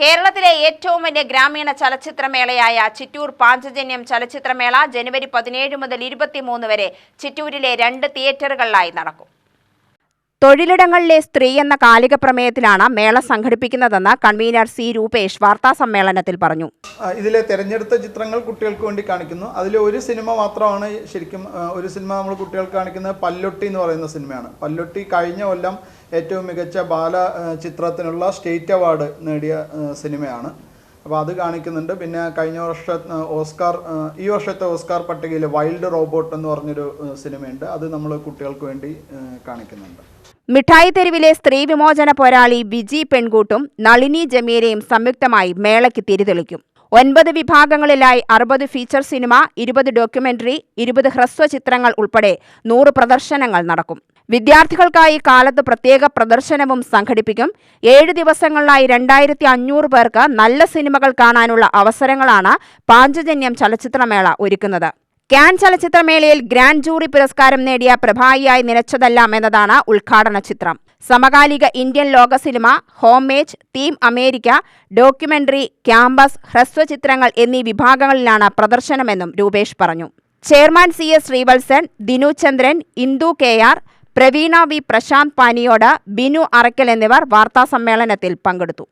കേരളത്തിലെ ഏറ്റവും വലിയ ഗ്രാമീണ ചലച്ചിത്രമേളയായ ചിറ്റൂർ പാഞ്ചജന്യം ചലച്ചിത്രമേള ജനുവരി പതിനേഴ് മുതൽ ഇരുപത്തിമൂന്ന് വരെ ചിറ്റൂരിലെ രണ്ട് തിയേറ്ററുകളിലായി നടക്കും. തൊഴിലിടങ്ങളിലെ സ്ത്രീ എന്ന കാലിക പ്രമേയത്തിലാണ് മേള സംഘടിപ്പിക്കുന്നതെന്ന് കൺവീനർ സി രൂപേഷ് വാർത്താ സമ്മേളനത്തിൽ പറഞ്ഞു. ഇതിലെ തിരഞ്ഞെടുത്ത ചിത്രങ്ങൾ കുട്ടികൾക്ക് വേണ്ടി കാണിക്കുന്നു. അതിൽ ഒരു സിനിമ മാത്രമാണ് ശരിക്കും ഒരു സിനിമ നമ്മൾ കുട്ടികൾക്ക് കാണിക്കുന്നത് പല്ലൊട്ടി എന്ന് പറയുന്ന സിനിമയാണ്. പല്ലൊട്ടി കഴിഞ്ഞ കൊല്ലം ഏറ്റവും മികച്ച ബാല ചിത്രത്തിനുള്ള സ്റ്റേറ്റ് അവാർഡ് നേടിയ സിനിമയാണ്. അപ്പോൾ അത് കാണിക്കുന്നുണ്ട്. പിന്നെ കഴിഞ്ഞ വർഷ ഓസ്കാർ ഈ വർഷത്തെ ഓസ്കാർ പട്ടികയിൽ വൈൽഡ് റോബോട്ട് എന്ന് പറഞ്ഞൊരു സിനിമയുണ്ട്. അത് നമ്മൾ കുട്ടികൾക്ക് വേണ്ടി കാണിക്കുന്നുണ്ട്. മിഠായി തെരുവിലെ സ്ത്രീ വിമോചന പോരാളി ബിജി പെൺകൂട്ടും നളിനി ജമീരയും സംയുക്തമായി മേളയ്ക്ക് തിരിതെളിക്കും. ഒൻപത് വിഭാഗങ്ങളിലായി അറുപത് ഫീച്ചർ സിനിമ ഇരുപത് ഡോക്യുമെന്ററി ഇരുപത് ഹ്രസ്വ ചിത്രങ്ങൾ ഉൾപ്പെടെ നൂറ് പ്രദർശനങ്ങൾ നടക്കും. വിദ്യാർത്ഥികൾക്കായി കാലത്ത് പ്രത്യേക പ്രദർശനവും സംഘടിപ്പിക്കും. ഏഴ് ദിവസങ്ങളിലായി രണ്ടായിരത്തി അഞ്ഞൂറ് പേർക്ക് നല്ല സിനിമകൾ കാണാനുള്ള അവസരങ്ങളാണ് പാഞ്ചജന്യം ചലച്ചിത്രമേള ഒരുക്കുന്നത്. ക്യാൻ ചലച്ചിത്രമേളയിൽ ഗ്രാൻഡ് ജൂറി പുരസ്കാരം നേടിയ പ്രഭായിയായി നിലച്ചതെല്ലാം എന്നതാണ് ഉദ്ഘാടന ചിത്രം. സമകാലിക ഇന്ത്യൻ ലോക cinema homage theme America documentary campus ഹ്രസ്വചിത്രങ്ങൾ എന്നീ വിഭാഗങ്ങളിലാണ് പ്രദർശനമെന്നും രൂപേഷ് പറഞ്ഞു. Chairman C S Sreevalsan Dinu Chandran Indu K R Praveena V Prashanth Paniyode Binu Arakkal എന്നിവർ വാർത്താസമ്മേളനത്തിൽ പങ്കെടുത്തു.